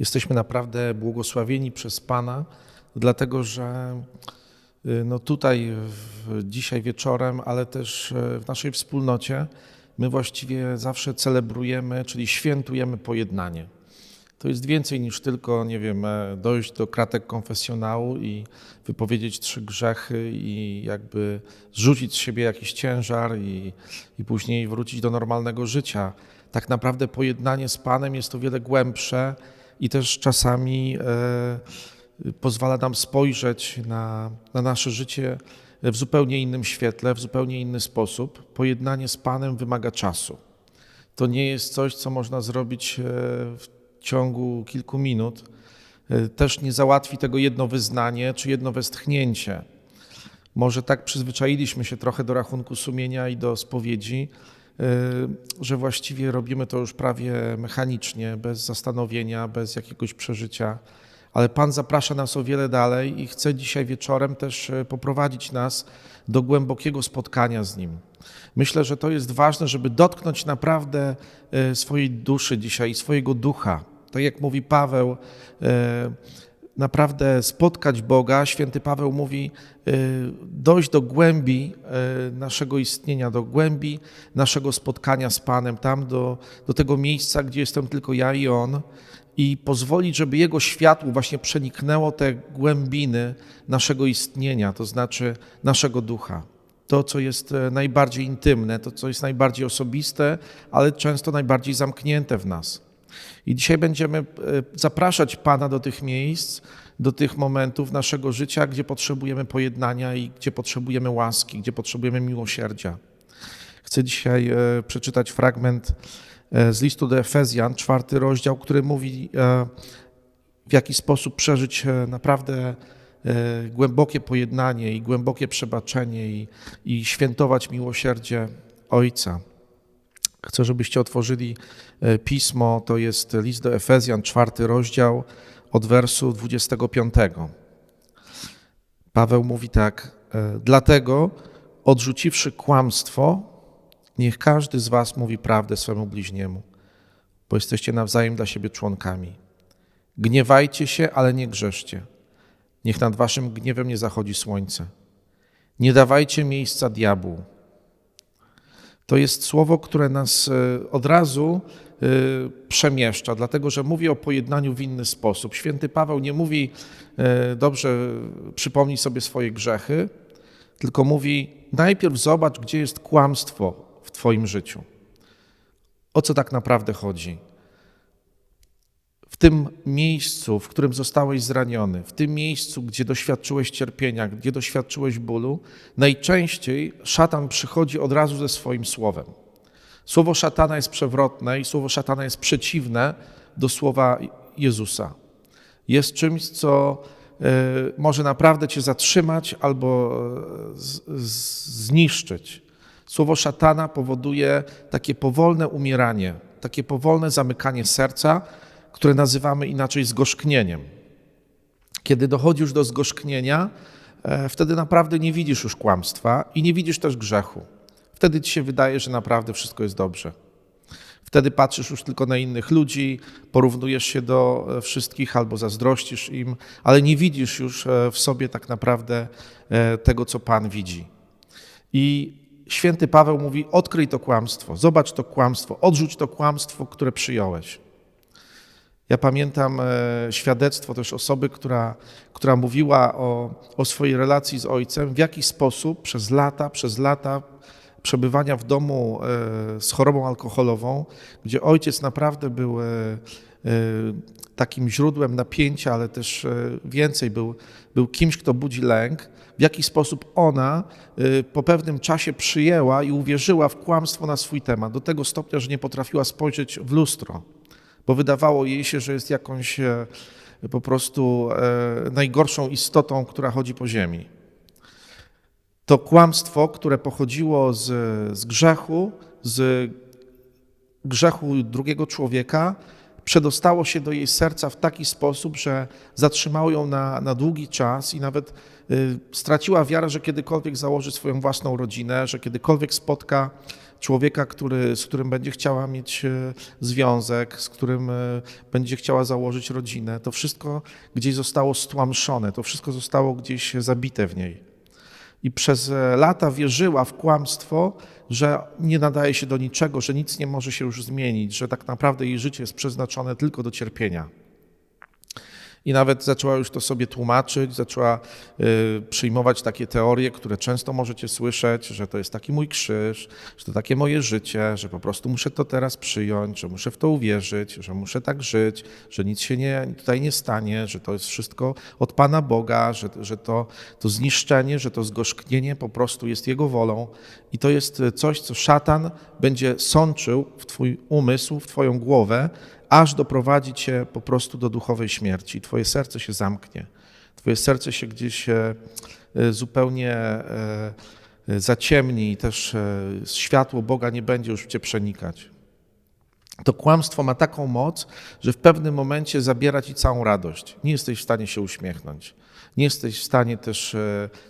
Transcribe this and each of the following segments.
Jesteśmy naprawdę błogosławieni przez Pana, dlatego że y, no tutaj dzisiaj wieczorem, ale też y, w naszej wspólnocie my właściwie zawsze celebrujemy, czyli świętujemy pojednanie. To jest więcej niż tylko, nie wiem, e, dojść do kratek konfesjonału i wypowiedzieć trzy grzechy i jakby zrzucić z siebie jakiś ciężar i, i później wrócić do normalnego życia. Tak naprawdę pojednanie z Panem jest o wiele głębsze i też czasami e, pozwala nam spojrzeć na, na nasze życie w zupełnie innym świetle, w zupełnie inny sposób. Pojednanie z Panem wymaga czasu. To nie jest coś, co można zrobić e, w ciągu kilku minut. E, też nie załatwi tego jedno wyznanie czy jedno westchnięcie. Może tak przyzwyczailiśmy się trochę do rachunku sumienia i do spowiedzi, że właściwie robimy to już prawie mechanicznie, bez zastanowienia, bez jakiegoś przeżycia. Ale Pan zaprasza nas o wiele dalej i chce dzisiaj wieczorem też e, poprowadzić nas do głębokiego spotkania z Nim. Myślę, że to jest ważne, żeby dotknąć naprawdę swojej duszy dzisiaj, swojego ducha. Tak jak mówi Paweł, naprawdę spotkać Boga. Święty Paweł mówi, dojść do głębi naszego istnienia, do głębi naszego spotkania z Panem, tam do, do tego miejsca, gdzie jestem tylko ja i On i pozwolić, żeby Jego światło właśnie przeniknęło te głębiny naszego istnienia, to znaczy naszego ducha. To, co jest najbardziej intymne, to, co jest najbardziej osobiste, ale często najbardziej zamknięte w nas. I dzisiaj będziemy e, zapraszać Pana do tych miejsc, do tych momentów naszego życia, gdzie potrzebujemy pojednania i gdzie potrzebujemy łaski, gdzie potrzebujemy miłosierdzia. Chcę dzisiaj e, przeczytać fragment e, z listu do Efezjan, czwarty rozdział, który mówi, w jaki sposób przeżyć naprawdę głębokie pojednanie i głębokie przebaczenie i, i świętować miłosierdzie Ojca. Chcę, żebyście otworzyli e, pismo, to jest list do Efezjan, czwarty rozdział, od wersu 25. Paweł mówi tak: e, Dlatego, odrzuciwszy kłamstwo, niech każdy z Was mówi prawdę swemu bliźniemu, bo jesteście nawzajem dla siebie członkami. Gniewajcie się, ale nie grzeszcie. Niech nad Waszym gniewem nie zachodzi słońce. Nie dawajcie miejsca diabłu to jest słowo, które nas e, od razu e, przemieszcza, dlatego że mówi o pojednaniu w inny sposób. Święty Paweł nie mówi, e, dobrze, przypomnij sobie swoje grzechy, tylko mówi, najpierw zobacz, gdzie jest kłamstwo w Twoim życiu. O co tak naprawdę chodzi? Tym miejscu, w którym zostałeś zraniony, w tym miejscu, gdzie doświadczyłeś cierpienia, gdzie doświadczyłeś bólu, najczęściej szatan przychodzi od razu ze swoim słowem. Słowo szatana jest przewrotne i słowo szatana jest przeciwne do słowa Jezusa. Jest czymś, co e, może naprawdę cię zatrzymać albo e, zniszczyć. Słowo szatana powoduje takie powolne umieranie, takie powolne zamykanie serca, które nazywamy inaczej zgorzknieniem. Kiedy dochodzi już do zgorzknienia, e, wtedy naprawdę nie widzisz już kłamstwa i nie widzisz też grzechu. Wtedy ci się wydaje, że naprawdę wszystko jest dobrze. Wtedy patrzysz już tylko na innych ludzi, porównujesz się do e, wszystkich albo zazdrościsz im, ale nie widzisz już e, w sobie tak naprawdę tego, co Pan widzi. I święty Paweł mówi: odkryj to kłamstwo, zobacz to kłamstwo, odrzuć to kłamstwo, które przyjąłeś. Ja pamiętam e, świadectwo też osoby, która, która mówiła o, o swojej relacji z ojcem, w jaki sposób przez lata, przez lata przebywania w domu e, z chorobą alkoholową, gdzie ojciec naprawdę był e, takim źródłem napięcia, ale też więcej był, był kimś, kto budzi lęk, w jaki sposób ona po pewnym czasie przyjęła i uwierzyła w kłamstwo na swój temat, do tego stopnia, że nie potrafiła spojrzeć w lustro bo wydawało jej się, że jest jakąś e, po prostu e, najgorszą istotą, która chodzi po ziemi. To kłamstwo, które pochodziło z, z grzechu, z grzechu drugiego człowieka, przedostało się do jej serca w taki sposób, że zatrzymało ją na, na długi czas i nawet y, straciła wiarę, że kiedykolwiek założy swoją własną rodzinę, że kiedykolwiek spotka człowieka, który, z którym będzie chciała mieć e, związek, z którym e, będzie chciała założyć rodzinę. To wszystko gdzieś zostało stłamszone, to wszystko zostało gdzieś zabite w niej. I przez e, lata wierzyła w kłamstwo, że nie nadaje się do niczego, że nic nie może się już zmienić, że tak naprawdę jej życie jest przeznaczone tylko do cierpienia. I nawet zaczęła już to sobie tłumaczyć, zaczęła y, przyjmować takie teorie, które często możecie słyszeć, że to jest taki mój krzyż, że to takie moje życie, że po prostu muszę to teraz przyjąć, że muszę w to uwierzyć, że muszę tak żyć, że nic się nie, tutaj nie stanie, że to jest wszystko od Pana Boga, że, że to, to zniszczenie, że to zgorzknienie po prostu jest Jego wolą. I to jest coś, co szatan będzie sączył w Twój umysł, w Twoją głowę, aż doprowadzi cię po prostu do duchowej śmierci. Twoje serce się zamknie. Twoje serce się gdzieś e, e, zupełnie e, zaciemni i też światło Boga nie będzie już w cię przenikać. To kłamstwo ma taką moc, że w pewnym momencie zabiera ci całą radość. Nie jesteś w stanie się uśmiechnąć. Nie jesteś w stanie też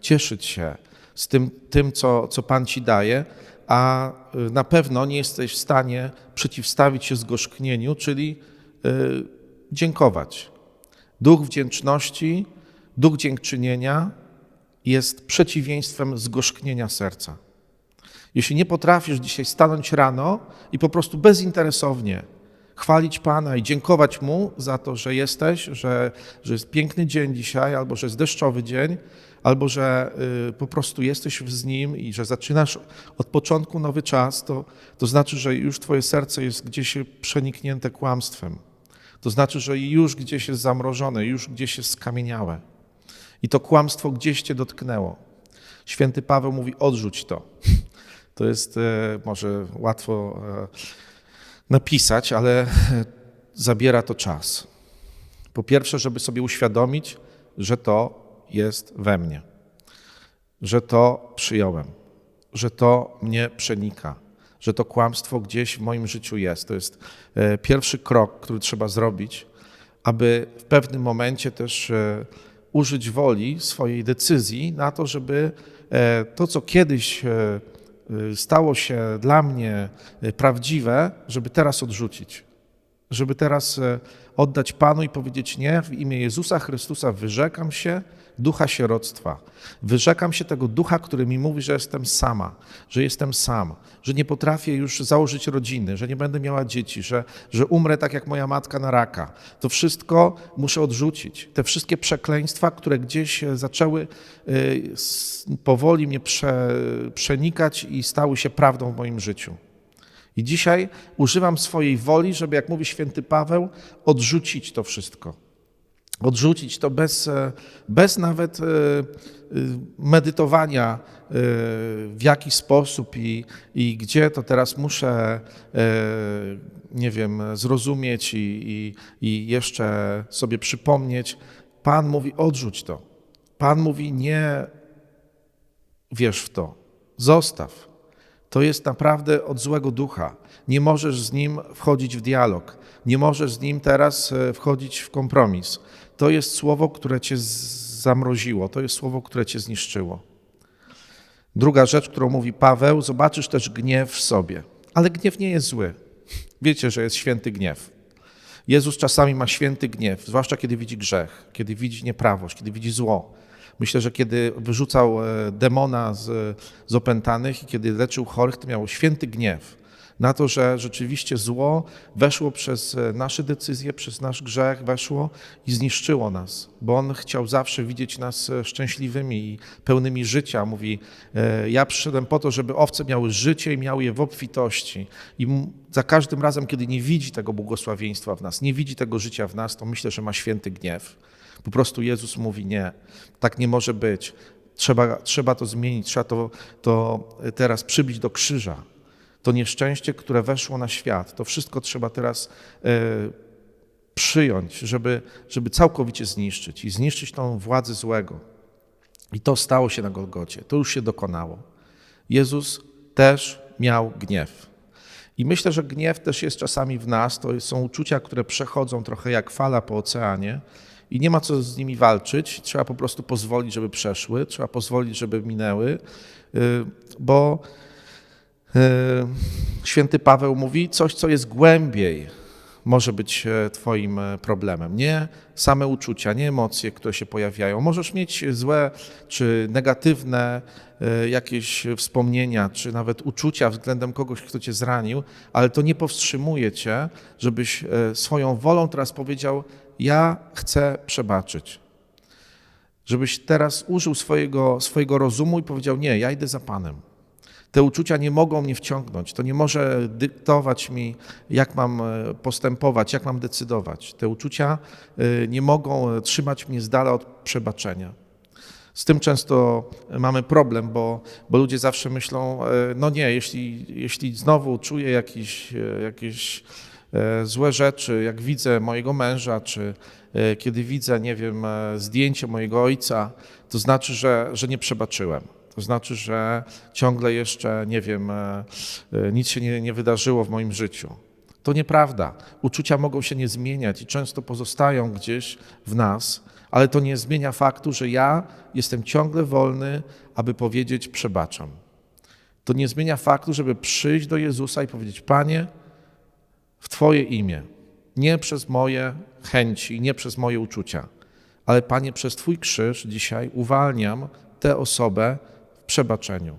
cieszyć się z tym, tym co, co Pan ci daje, a y, na pewno nie jesteś w stanie przeciwstawić się zgorzknieniu, czyli y, dziękować. Duch wdzięczności, duch dziękczynienia jest przeciwieństwem zgorzknienia serca. Jeśli nie potrafisz dzisiaj stanąć rano i po prostu bezinteresownie chwalić Pana i dziękować Mu za to, że jesteś, że, że jest piękny dzień dzisiaj albo że jest deszczowy dzień, albo że y, po prostu jesteś z Nim i że zaczynasz od początku nowy czas, to, to znaczy, że już Twoje serce jest gdzieś przeniknięte kłamstwem. To znaczy, że już gdzieś jest zamrożone, już gdzieś jest skamieniałe. I to kłamstwo gdzieś Cię dotknęło. Święty Paweł mówi: odrzuć to. To jest e, może łatwo e, napisać, ale zabiera to czas. Po pierwsze, żeby sobie uświadomić, że to jest we mnie, że to przyjąłem, że to mnie przenika, że to kłamstwo gdzieś w moim życiu jest. To jest e, pierwszy krok, który trzeba zrobić, aby w pewnym momencie też e, użyć woli swojej decyzji na to, żeby e, to, co kiedyś stało się dla mnie prawdziwe, żeby teraz odrzucić. Żeby teraz oddać Panu i powiedzieć: Nie, w imię Jezusa Chrystusa wyrzekam się ducha sieroctwa. Wyrzekam się tego ducha, który mi mówi, że jestem sama, że jestem sam, że nie potrafię już założyć rodziny, że nie będę miała dzieci, że, że umrę tak jak moja matka na raka. To wszystko muszę odrzucić. Te wszystkie przekleństwa, które gdzieś zaczęły y, powoli mnie prze, przenikać i stały się prawdą w moim życiu. I dzisiaj używam swojej woli, żeby, jak mówi święty Paweł, odrzucić to wszystko odrzucić to bez, e, bez nawet e, e, medytowania, w jaki sposób i, i gdzie to teraz muszę, nie wiem, zrozumieć i, i, i jeszcze sobie przypomnieć. Pan mówi: odrzuć to. Pan mówi: nie wierz w to, zostaw. To jest naprawdę od złego ducha. Nie możesz z nim wchodzić w dialog, nie możesz z nim teraz wchodzić w kompromis to jest słowo, które cię zamroziło, to jest słowo, które cię zniszczyło. Druga rzecz, którą mówi Paweł, zobaczysz też gniew w sobie. Ale gniew nie jest zły. Wiecie, że jest święty gniew. Jezus czasami ma święty gniew, zwłaszcza kiedy widzi grzech, kiedy widzi nieprawość, kiedy widzi zło. Myślę, że kiedy wyrzucał e, demona z, z opętanych i kiedy leczył chorych, to miał święty gniew na to, że rzeczywiście zło weszło przez e, nasze decyzje, przez nasz grzech, weszło i zniszczyło nas, bo On chciał zawsze widzieć nas e, szczęśliwymi i pełnymi życia. Mówi, ja przyszedłem po to, żeby owce miały życie i miały je w obfitości. I za każdym razem, kiedy nie widzi tego błogosławieństwa w nas, nie widzi tego życia w nas, to myślę, że ma święty gniew. Po prostu Jezus mówi, nie, tak nie może być. Trzeba, trzeba to zmienić, trzeba to, to teraz przybić do krzyża to nieszczęście, które weszło na świat, to wszystko trzeba teraz e, przyjąć, żeby, żeby całkowicie zniszczyć i zniszczyć tą władzę złego. I to stało się na Golgocie, to już się dokonało. Jezus też miał gniew. I myślę, że gniew też jest czasami w nas, to są uczucia, które przechodzą trochę jak fala po oceanie i nie ma co z nimi walczyć, trzeba po prostu pozwolić, żeby przeszły, trzeba pozwolić, żeby minęły, y, bo E, Święty Paweł mówi coś, co jest głębiej, może być e, Twoim e, problemem. Nie same uczucia, nie emocje, które się pojawiają. Możesz mieć złe czy negatywne e, jakieś wspomnienia, czy nawet uczucia względem kogoś, kto Cię zranił, ale to nie powstrzymuje Cię, żebyś swoją wolą teraz powiedział: Ja chcę przebaczyć. Żebyś teraz użył swojego, swojego rozumu i powiedział: Nie, ja idę za Panem. Te uczucia nie mogą mnie wciągnąć. To nie może dyktować mi, jak mam e, postępować, jak mam decydować. Te uczucia e, nie mogą e, trzymać mnie z dala od przebaczenia. Z tym często mamy problem, bo, bo ludzie zawsze myślą, no nie, jeśli, jeśli znowu czuję jakieś, e, jakieś złe rzeczy, jak widzę mojego męża, czy e, kiedy widzę, nie wiem, e, zdjęcie mojego ojca, to znaczy, że, że nie przebaczyłem. To znaczy, że ciągle jeszcze, nie wiem, e, e, nic się nie, nie wydarzyło w moim życiu. To nieprawda. Uczucia mogą się nie zmieniać i często pozostają gdzieś w nas, ale to nie zmienia faktu, że ja jestem ciągle wolny, aby powiedzieć przebaczam. To nie zmienia faktu, żeby przyjść do Jezusa i powiedzieć: Panie, w Twoje imię, nie przez moje chęci, nie przez moje uczucia, ale Panie, przez Twój krzyż dzisiaj uwalniam tę osobę w przebaczeniu.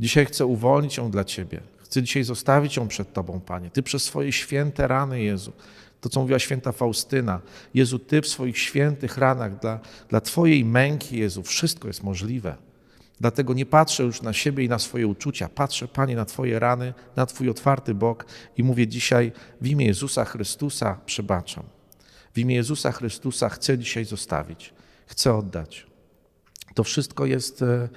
Dzisiaj chcę uwolnić ją dla Ciebie. Chcę dzisiaj zostawić ją przed Tobą, Panie. Ty przez swoje święte rany, Jezu, to co mówiła święta Faustyna, Jezu, Ty w swoich świętych ranach dla, dla Twojej męki, Jezu, wszystko jest możliwe. Dlatego nie patrzę już na siebie i na swoje uczucia. Patrzę, Panie, na Twoje rany, na Twój otwarty bok i mówię dzisiaj w imię Jezusa Chrystusa przebaczam. W imię Jezusa Chrystusa chcę dzisiaj zostawić, chcę oddać. To wszystko jest e, e,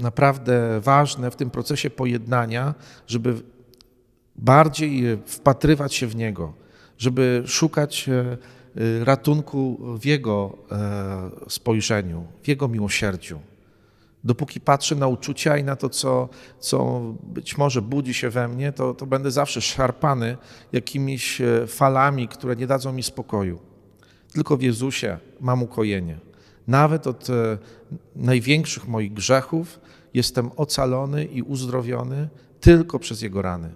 naprawdę ważne w tym procesie pojednania, żeby bardziej wpatrywać się w Niego, żeby szukać e, ratunku w Jego spojrzeniu, w Jego miłosierdziu. Dopóki patrzę na uczucia i na to, co, co być może budzi się we mnie, to, to będę zawsze szarpany jakimiś e, falami, które nie dadzą mi spokoju. Tylko w Jezusie mam ukojenie. Nawet od e, największych moich grzechów jestem ocalony i uzdrowiony tylko przez Jego rany.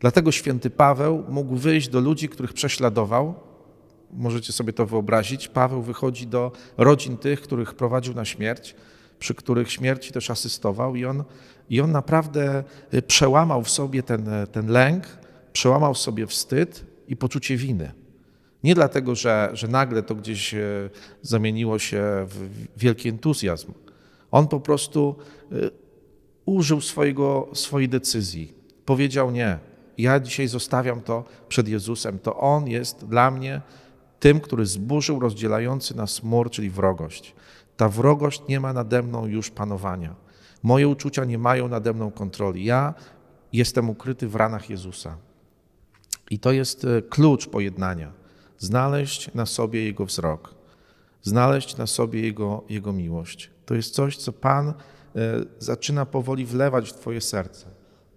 Dlatego święty Paweł mógł wyjść do ludzi, których prześladował. Możecie sobie to wyobrazić. Paweł wychodzi do rodzin tych, których prowadził na śmierć, przy których śmierci też asystował, i on, i on naprawdę y, przełamał w sobie ten, ten lęk, przełamał w sobie wstyd i poczucie winy. Nie dlatego, że, że nagle to gdzieś e, zamieniło się w wielki entuzjazm. On po prostu y, użył swojego, swojej decyzji. Powiedział nie. Ja dzisiaj zostawiam to przed Jezusem. To On jest dla mnie tym, który zburzył rozdzielający nas mur, czyli wrogość. Ta wrogość nie ma nade mną już panowania. Moje uczucia nie mają nade mną kontroli. Ja jestem ukryty w ranach Jezusa. I to jest e, klucz pojednania. Znaleźć na sobie Jego wzrok, znaleźć na sobie Jego, Jego miłość. To jest coś, co Pan e, zaczyna powoli wlewać w Twoje serce.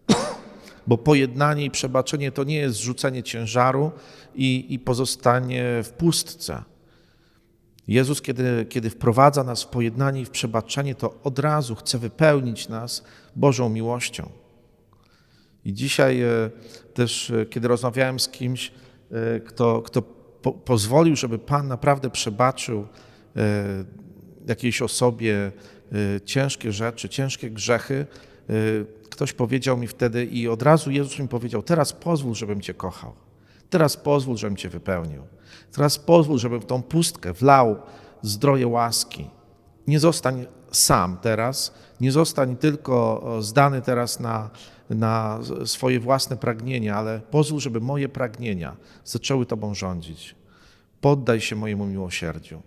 Bo pojednanie i przebaczenie to nie jest zrzucenie ciężaru i, i pozostanie w pustce. Jezus, kiedy, kiedy wprowadza nas w pojednanie i w przebaczenie, to od razu chce wypełnić nas Bożą miłością. I dzisiaj e, też, e, kiedy rozmawiałem z kimś, e, kto, kto po, pozwolił, żeby Pan naprawdę przebaczył jakiejś osobie ciężkie rzeczy, ciężkie grzechy, ktoś powiedział mi wtedy i od razu Jezus mi powiedział, teraz pozwól, żebym Cię kochał. Teraz pozwól, żebym Cię wypełnił. Teraz pozwól, żebym w tą pustkę wlał zdroje łaski. Nie zostań sam teraz, nie zostań tylko zdany teraz na, na swoje własne pragnienia, ale pozwól, żeby moje pragnienia zaczęły Tobą rządzić. Poddaj się mojemu miłosierdziu.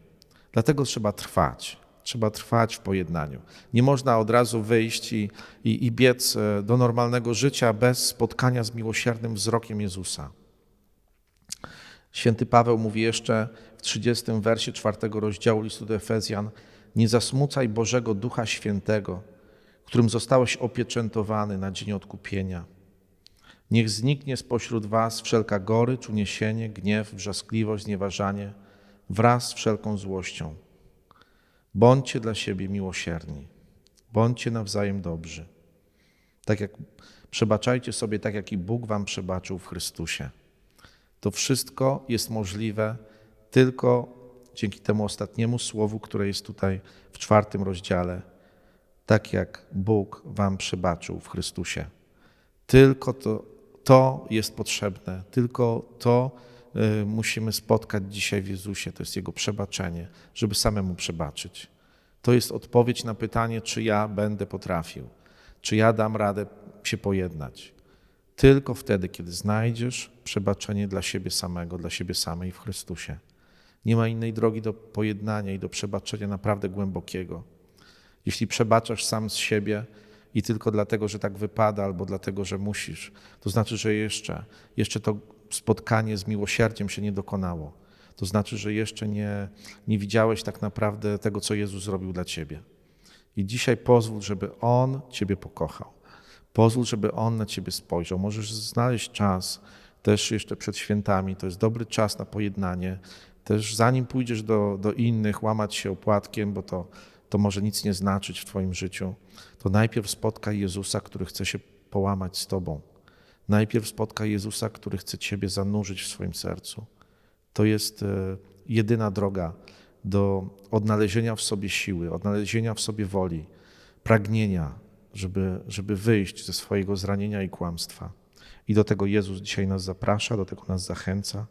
Dlatego trzeba trwać. Trzeba trwać w pojednaniu. Nie można od razu wyjść i, i, i biec e, do normalnego życia bez spotkania z miłosiernym wzrokiem Jezusa. Święty Paweł mówi jeszcze w 30 wersie czwartego rozdziału listu do Efezjan: Nie zasmucaj Bożego Ducha Świętego, którym zostałeś opieczętowany na dzień odkupienia. Niech zniknie spośród was wszelka gorycz, uniesienie, gniew, wrzaskliwość, znieważanie wraz z wszelką złością. Bądźcie dla siebie miłosierni, bądźcie nawzajem dobrzy. Tak jak przebaczajcie sobie, tak jak i Bóg wam przebaczył w Chrystusie. To wszystko jest możliwe tylko dzięki temu ostatniemu słowu, które jest tutaj w czwartym rozdziale. Tak jak Bóg wam przebaczył w Chrystusie. Tylko to, to jest potrzebne, tylko to y, musimy spotkać dzisiaj w Jezusie. To jest Jego przebaczenie, żeby samemu przebaczyć. To jest odpowiedź na pytanie, czy ja będę potrafił, czy ja dam radę się pojednać. Tylko wtedy, kiedy znajdziesz przebaczenie dla siebie samego, dla siebie samej w Chrystusie. Nie ma innej drogi do pojednania i do przebaczenia naprawdę głębokiego. Jeśli przebaczasz sam z siebie i tylko dlatego, że tak wypada, albo dlatego, że musisz, to znaczy, że jeszcze, jeszcze to spotkanie z miłosierdziem się nie dokonało. To znaczy, że jeszcze nie, nie widziałeś tak naprawdę tego, co Jezus zrobił dla ciebie. I dzisiaj pozwól, żeby On ciebie pokochał. Pozwól, żeby On na ciebie spojrzał. Możesz znaleźć czas też jeszcze przed świętami. To jest dobry czas na pojednanie. Też zanim pójdziesz do, do innych, łamać się opłatkiem, bo to, to może nic nie znaczyć w Twoim życiu, to najpierw spotkaj Jezusa, który chce się połamać z Tobą. Najpierw spotkaj Jezusa, który chce Ciebie zanurzyć w swoim sercu. To jest e, jedyna droga do odnalezienia w sobie siły, odnalezienia w sobie woli, pragnienia, żeby, żeby wyjść ze swojego zranienia i kłamstwa. I do tego Jezus dzisiaj nas zaprasza, do tego nas zachęca,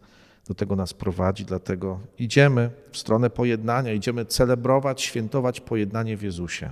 do tego nas prowadzi, dlatego idziemy w stronę pojednania, idziemy celebrować, świętować pojednanie w Jezusie.